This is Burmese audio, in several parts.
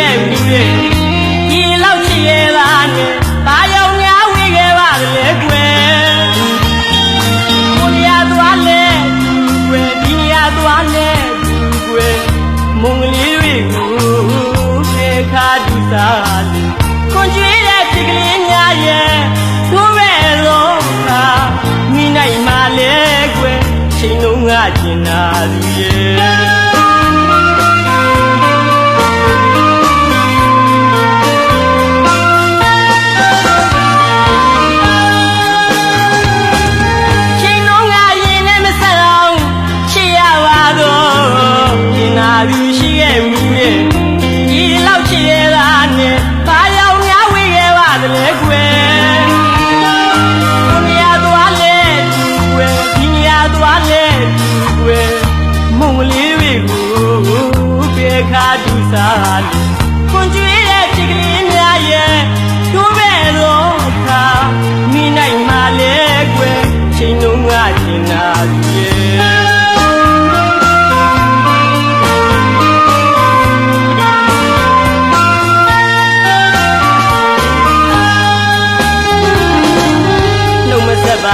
သူရှိရဲ့မူရဲ့ဒီလောက်ချစ်ရဲ့လားနဲ့ဘာယောင်များဝေခဲ့ပါလေကွယ်ကိုရသွားလဲကွယ်ဒီရသွားလဲကွယ်မုံကလေးတွေကိုခေခါဒူစားလေခွန်ကျွေးတဲ့ဒီကလေးများရဲ့တို့ပဲတော့ခါမိနိုင်မှလဲကွယ်ချိန်လုံးက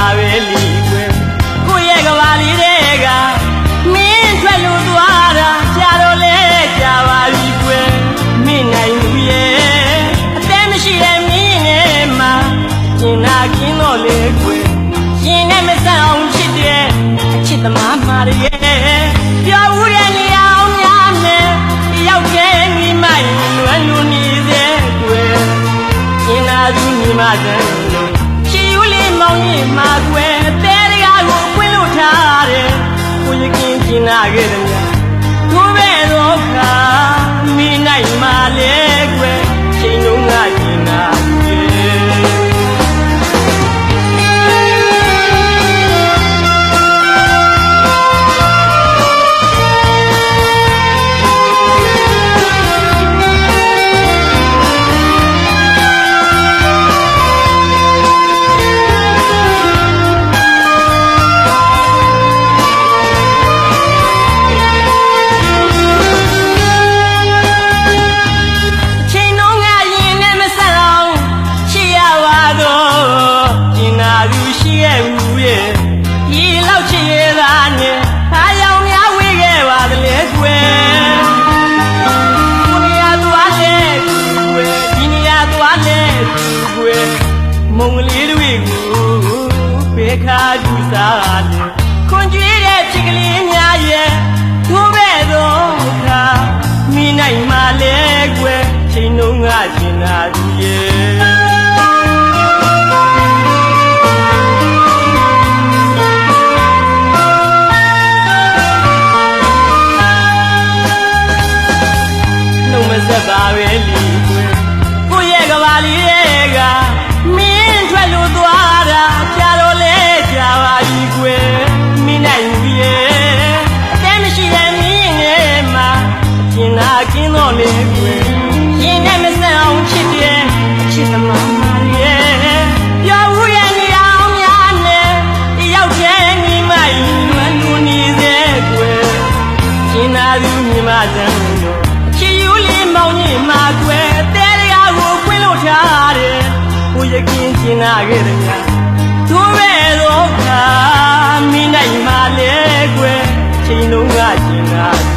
တ်မဆက်ပါပဲလီကွယ်ကိုယ့်ရဲ့ကဘာလေးတွေကမင်းထွက်လို့သွားတာကြာတော့လဲကြာပါပြီကွယ်မင်းနိုင်လူရဲ့အသက်မရှိတဲ့မင်းနဲ့မှကျင်နာကင်းတော့လေကွယ်ရှင်နဲ့မဆက်အောင်ချစ်တဲ့အချစ်သမားမာရဲ့ပြောဦးတဲ့နေရာအောင်များနဲ့ရောက်ခဲ့မိမိုက်လွယ်လူနေသေးကွယ်ကျင်နာသူညီမတန်းလို့ချီယူ လေးမောင်ကြီးမှာကွယ်တဲတကားကိုဖွင့်လို့ထားတယ်ကိုရကင်းကျင်နာခဲ့တယ်များတို့ပဲတော့ခါမိနိုင်မှလေ ရှိရဲ့မူရဲ့ဒီလောက်ချစ်ရတာနဲ့အားရောင်များဝေးခဲ့ပါသလဲကွယ်ကိုနေရာသွားလဲကွယ်ဒီနေရာသွားလဲကွယ်မုံကလေးတွေကိုပေခါဒူစားလေခွန်ကျွေးတဲ့ချစ်ကလေးများရဲ့တို့ပဲတော့ခါမိနိုင်မှလဲကွယ်ချိန်လုံးကကျင်နာ သူရဲ့နှုတ်မဆက်ပါပဲလီကွယ်ကိုယ့်ရဲ့ကဘာလေးတွေကမင်းထွက်လို့သွားတာကြာတော့လဲကြာပါပြီကွယ်မင်းနိုင်ပြီရဲ့အတဲမရှိတဲ့မင်းနဲ့မှအကျင်နာကင်းတော့လေ ရကင်းကျင်နာခဲ့တယ်များသူပဲတော့ခါမိနိုင်မှာလဲကွယ်ချိန်လုံးကကျင်နာ